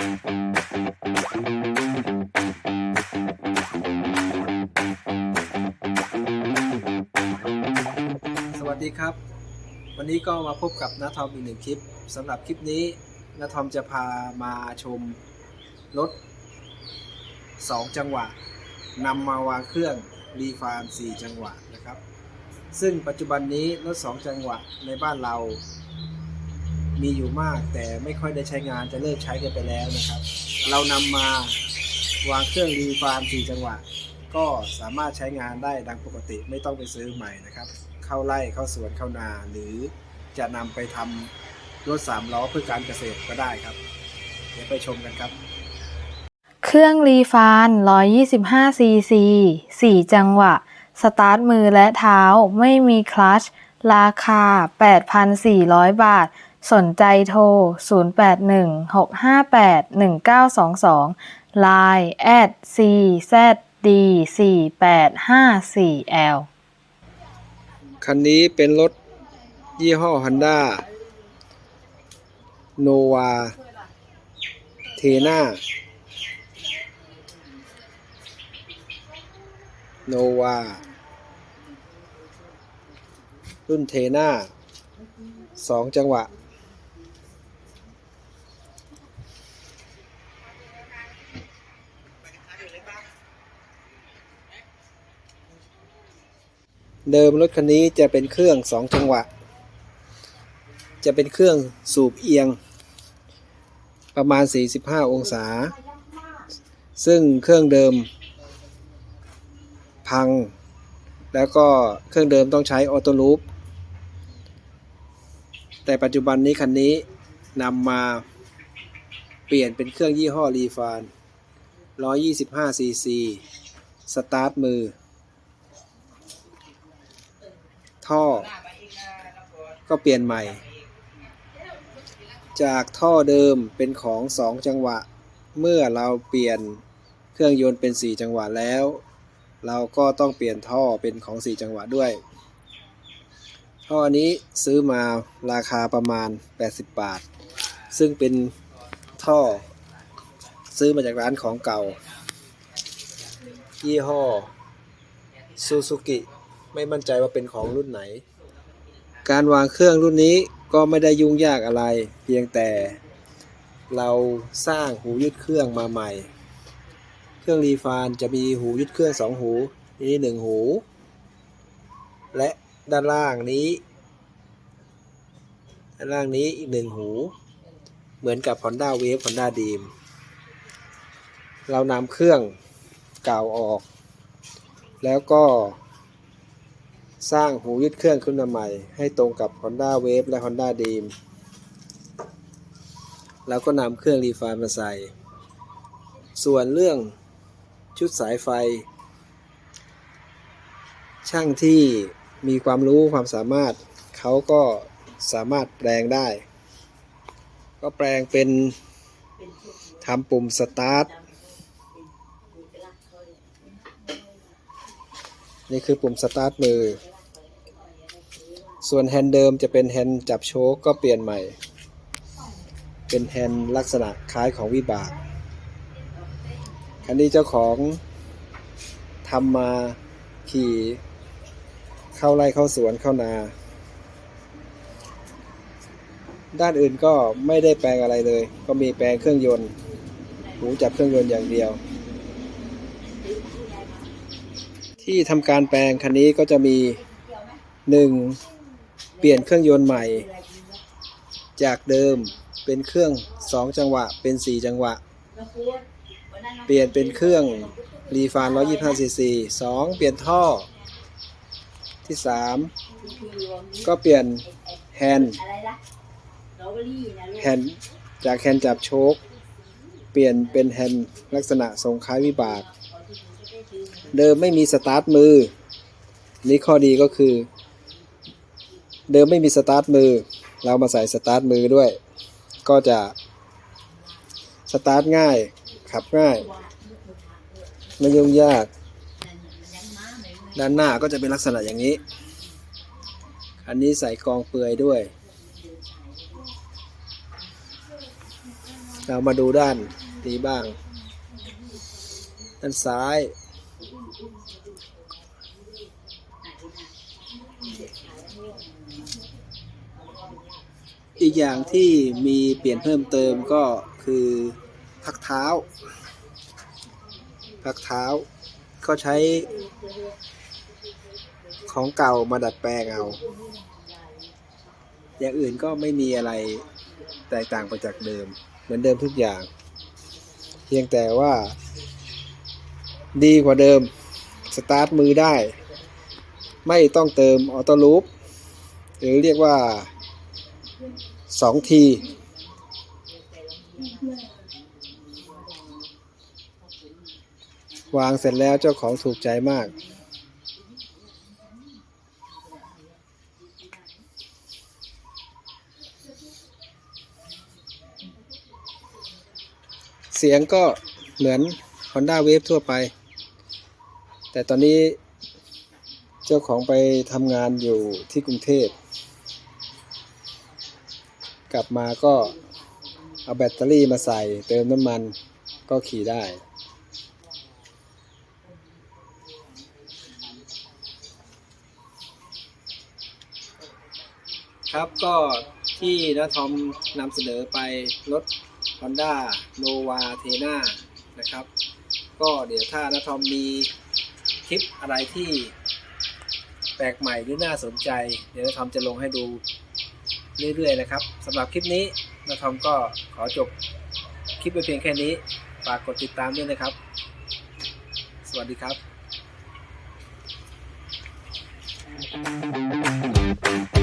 สวัสดีครับ วันนี้ก็มาพบกับนาทอมอีกหนึ่งคลิปสำหรับคลิปนี้นาทอมจะพามาชมรถ 2 จังหวะนำมาวางเครื่องรีฟาน4 จังหวะนะครับ ซึ่งปัจจุบันนี้รถ 2 จังหวะในบ้านเรา มีอยู่มากแต่ไม่ค่อยได้ใช้งานจะเลิกใช้กันไปแล้วนะครับ เรานำมาวางเครื่องรีฟาน4จังหวะ ก็สามารถใช้งานได้ดังปกติไม่ต้องไปซื้อใหม่นะครับ เข้าไร่เข้าสวนเข้านา หรือจะนำไปทำรถสามล้อเพื่อการเกษตรก็ได้ครับ เดี๋ยวไปชมกันครับ เครื่องรีฟาน125ซีซี4จังหวะ สตาร์ทมือและเท้าไม่มีคลัชราคา 8,400 บาท สนใจโทร 0816581922 Line at czd4854l คันนี้เป็นรถยี่ห้อ Honda Nova t e n a Nova รุ่นเทน่าสองจังหวะ เดิมรถคันนี้จะเป็นเครื่องสองจังหวะ จะเป็นเครื่องสูบเอียง ประมาณ 45 องศา ซึ่งเครื่องเดิม พัง แล้วก็เครื่องเดิมต้องใช้ออโต้ลูป แต่ปัจจุบันนี้คันนี้นำมาเปลี่ยนเป็นเครื่องยี่ห้อรีฟาน125ซีซี สตาร์ทมือ ท่อ ก็เปลี่ยนใหม่ จากท่อเดิมเป็นของสองจังหวะ เมื่อเราเปลี่ยนเครื่องยนต์เป็นสี่จังหวะแล้ว เราก็ต้องเปลี่ยนท่อเป็นของสี่จังหวะด้วย ท่ออันนี้ซื้อมาราคาประมาณ 80 บาท ซึ่งเป็นท่อ ซื้อมาจากร้านของเก่า ยี่ห้อซูซูกิ ไม่มั่นใจว่าเป็นของรุ่นไหน การวางเครื่องรุ่นนี้ก็ไม่ได้ยุ่งยากอะไร เพียงแต่เราสร้างหูยึดเครื่องมาใหม่ เครื่องรีฟานจะมีหูยึดเครื่องสองหูนี้หนึ่งหู และด้านล่างนี้ ด้านล่างนี้อีกหนึ่งหู เหมือนกับ Honda Wave Honda Dream เรานำเครื่องเก่าออก แล้วก็ สร้างหูยึดเครื่องขึ้นมาใหม่ ให้ตรงกับ Honda Wave และ Honda Dream แล้วก็นำเครื่องรีฟามาใส่ ส่วนเรื่องชุดสายไฟ ช่างที่มีความรู้ความสามารถเขาก็สามารถแปลงได้ ก็แปลงเป็นทำปุ่มสตาร์ทนี่คือปุ่มสตาร์ทมือ ส่วนแฮนด์เดิมจะเป็นแฮนด์จับโชคก็เปลี่ยนใหม่ เป็นแฮนด์ลักษณะคล้ายของวิบาก คันนี้เจ้าของทำมาขี่เข้าไร่เข้าสวนเข้านา ด้านอื่นก็ไม่ได้แปลงอะไรเลย ก็มีแปลงเครื่องยนต์ หูจับเครื่องยนต์อย่างเดียว ที่ทำการแปลงคันนี้ก็จะมี 1. เปลี่ยนเครื่องยนต์ใหม่ จากเดิมเป็นเครื่อง 2 จังหวะ เป็น 4 จังหวะ เปลี่ยนเป็นเครื่องรีฟาน 125ซีซี2เปลี่ยนท่อ ที่ 3 ก็เปลี่ยนแฮนด์แฮนด์จากแฮนด์จับโชคเปลี่ยนเป็นแฮนด์ลักษณะทรงคล้ายวิบาก เดิมไม่มีสตาร์ทมือ นี่ข้อดีก็คือ เดิมไม่มีสตาร์ทมือ เรามาใส่สตาร์ทมือด้วย ก็จะสตาร์ทง่าย ขับง่าย ไม่ยุ่งยาก ด้านหน้าก็จะเป็นลักษณะอย่างนี้ อันนี้ใส่กองเปลือยด้วย เรามาดูด้านนี้บ้าง ด้านซ้าย อีกอย่างที่มีเปลี่ยนเพิ่มเติมก็คือพักเท้า พักเท้าก็ใช้ของเก่ามาดัดแปลงเอา อย่างอื่นก็ไม่มีอะไรแตกต่างไปจากเดิม เหมือนเดิมทุกอย่าง เพียงแต่ว่า ดีกว่าเดิม สตาร์ทมือได้ ไม่ต้องเติมออโต้ลูปหรือเรียกว่า2ทีวางเสร็จแล้วเจ้าของถูกใจมาก เสียงก็เหมือน Honda Wave ทั่วไป แต่ตอนนี้ จ้าของไปทำงานอยู่ที่กรุงเทพ กลับมาก็เอาแบตเตอรี่มาใส่เติมน้ำมันก็ขี่ได้ ครับก็ที่น้าทอมนำเสนอไปรถ Honda Nova t e n a นะครับ ก็เดี๋ยวถ้าน้าทอมมีคลิปอะไรที่ ปลกใหม่หรือน่าสนใจ เดี๋ยวนาทอมจะลงให้ดูเรื่อยๆนะครับสำหรับคลิปนี้นาทอมก็ขอจบคลิปไปเพียงแค่นี้ฝากกดติดตามด้วยนะครับ สวัสดีครับ